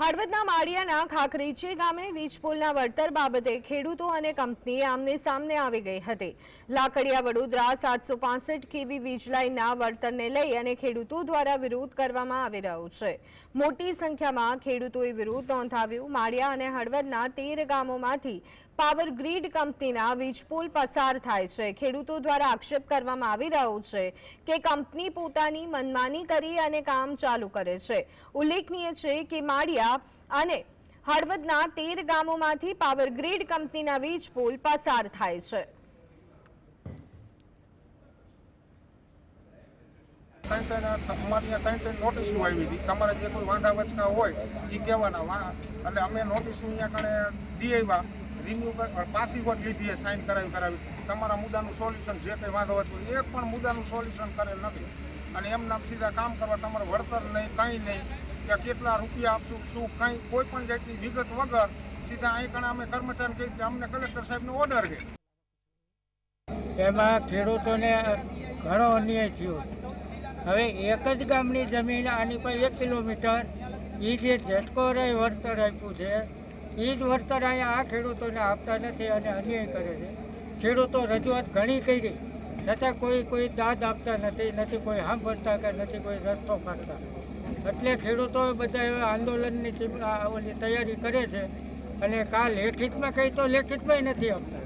હળવદના માળિયાના ખાખરીચી ગામે વીજ પુલના વળતર બાબતે ખેડૂતો અને કંપની આમને સામને આવી ગઈ હતી. લાકડિયા વડોદરા સાતસો પાસઠ કેવી વીજ લાઇનના વળતરને લઈ અને ખેડૂતો દ્વારા વિરોધ કરવામાં આવી રહ્યો છે. મોટી સંખ્યામાં ખેડૂતોએ વિરોધ નોંધાવ્યો. માળિયા અને હળવદના તેર ગામોમાંથી પાવર ગ્રીડ કંપનીના વીજ પુલ પસાર થાય છે. ખેડૂતો દ્વારા આક્ષેપ કરવામાં આવી રહ્યો છે કે કંપની પોતાની મનમાની કરી અને કામ ચાલુ કરે છે. ઉલ્લેખનીય છે કે માળિયા અને હળવદના તેર ગામોમાંથી પાવર કંપનીના વીજ પુલ પસાર થાય છે. હતી. એટલે અમે નોટિસ અહીંયા કણે દી આવ્યા રિન્યુ પાસી વોટ લીધી સાઇન કરાવી કરાવી. તમારા મુદ્દાનું સોલ્યુશન જે કંઈ વાંધો વચકો એક પણ મુદ્દાનું સોલ્યુશન કરેલ નથી. અને એમના સીધા કામ કરવા તમારે વળતર નહીં, કંઈ નહીં. કે કેટલા રૂપિયા આપશું શું, કંઈ, કોઈ પણ જાતની વિગત વગર સીધા અહીં કણે અમે કર્મચારી કહી કે અમને કલેક્ટર સાહેબનો ઓર્ડર છે. એમાં ખેડૂતોને ઘણો અન્યાય થયો. હવે એક જ ગામની જમીન, આની પર એક કિલોમીટર. એ જે ઝટકો રહે વળતર આપ્યું છે એ જ વળતર અહીંયા આ ખેડૂતોને આપતા નથી અને અન્યાય કરે છે. ખેડૂતો રજૂઆત ઘણી કરી. છતાં કોઈ કોઈ દાદ આપતા નથી નથી કોઈ સાંભળતા કે નથી કોઈ રસ્તો કાઢતા એટલે ખેડૂતો બધા હવે આંદોલનની ઓલી તૈયારી કરે છે. અને કાલ લેખિતમાં કંઈ તો લેખિતમાં નથી આપતા.